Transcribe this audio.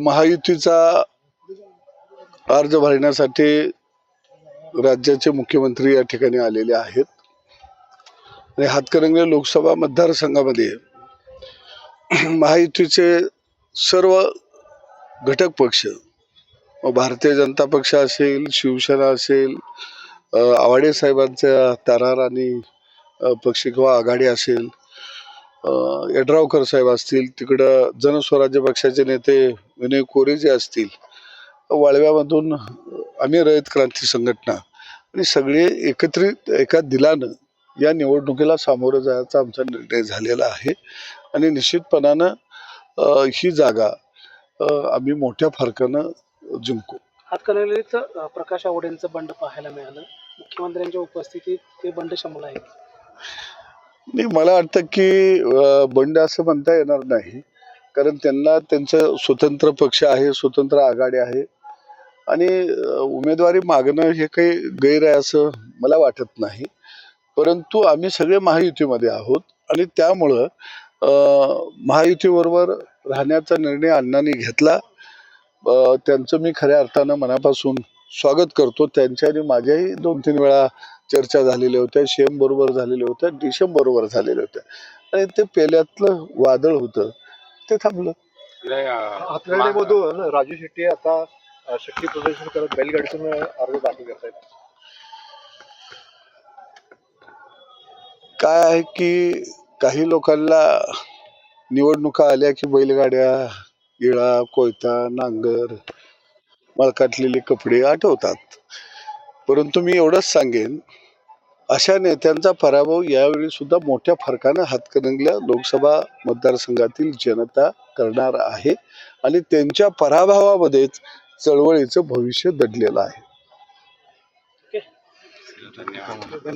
महायुतीचा अर्ज भरण्यासाठी राज्याचे मुख्यमंत्री या ठिकाणी आलेले आहेत. आणि हातकणंगले लोकसभा मतदारसंघामध्ये महायुतीचे सर्व घटक पक्ष भारतीय जनता पक्ष असेल शिवसेना असेल आवाडे साहेबांचा तरार आणि पक्ष किंवा आघाडी असेल यड्रावकर साहेब असतील तिकडं जनस्वराज्य पक्षाचे नेते विनय कोरे जे असतील वाळव्यामधून आम्ही रयत क्रांती संघटना आणि सगळे एकत्रित एका दिलानं या निवडणुकीला सामोरं जायचा आमचा निर्णय झालेला आहे. आणि निश्चितपणानं ही जागा आम्ही मोठ्या फरकानं जिंकू. हातकणंगलेत प्रकाश आवडेंचं बंड पाहायला मिळालं. मुख्यमंत्र्यांच्या उपस्थितीत ते बंड शमला आहे नाही मला वाटतं की बंड असं म्हणता येणार नाही. कारण त्यांना त्यांचं स्वतंत्र पक्ष आहे स्वतंत्र आघाडी आहे. आणि उमेदवारी मागणं हे काही गैर आहे असं मला वाटत नाही. परंतु आम्ही सगळे महायुतीमध्ये आहोत आणि त्यामुळं महायुतीबरोबर राहण्याचा निर्णय अण्णांनी घेतला. त्यांचं मी खऱ्या अर्थानं मनापासून स्वागत करतो. त्यांच्या आणि माझ्याही दोन तीन वेळा चर्चा झालेल्या होत्या शेम बरोबर झालेल्या होत्या डिशम बरोबर झालेल्या होत्या. आणि ते पेल्यातलं वादळ होतं ते थांबलं. हातकणंगलेमधून राजू शेट्टी आता शक्ती प्रदर्शन करत बैलगाडीतून अर्ज दाखल करतायत. काय आहे की काही लोकांना निवडणुका आल्या की बैलगाड्या इळा कोयता नांगर मळकाटलेले कपडे आठवतात. परंतु मी एवढंच सांगेन अशा नेत्यांचा पराभव यावेळी सुद्धा मोठ्या फरकानं हातकणंगल्या लोकसभा मतदारसंघातील जनता करणार आहे आणि त्यांच्या पराभवामध्येच चळवळीचं भविष्य दडलेलं आहे.